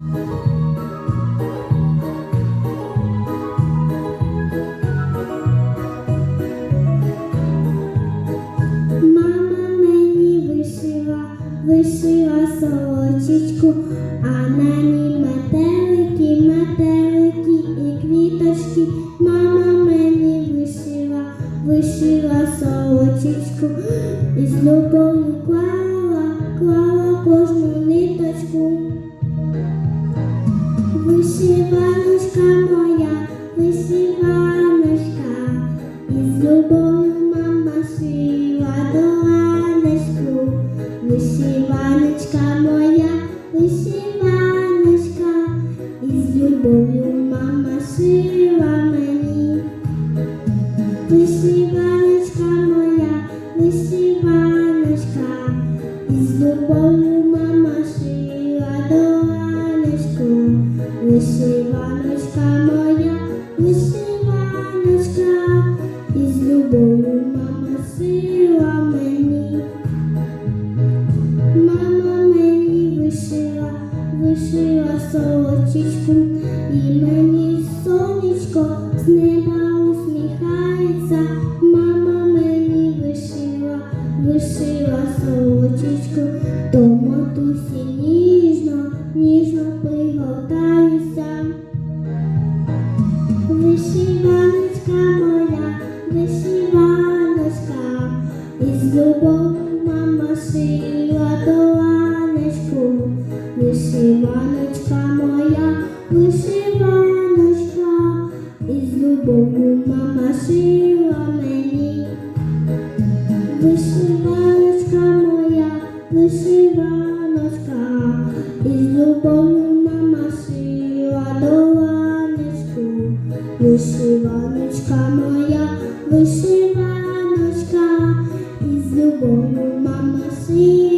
Мама мені вишила, вишила сорочечку, а на ній метелики, метелики і квіточки. Мама мені вишила, вишила сорочечку, і з любов'ю клала, клала кожну ниточку. Вишиваночка моя, вишиваночка, із любов'ю мама шила доланочку. Вишиваночка моя, вишиваночка, із любов'ю мама шила мені. Вишиваночка моя, вишиваночка, із любов'ю мама шила доланочку. Мама шила мені. Мама мені вишила, вишила сорочечку, і мені сонечко з неба усміхається. Мама мені вишила, вишила сорочечку, то матусі мама шила доланочку. Вишиваночка моя, вишиваночка, із любов'ю мама шила мені. Вишиваночка моя, вишиваночка, із любов'ю мама шила доланочку. Вишиваночка моя, вишиваночка. the one mama sings.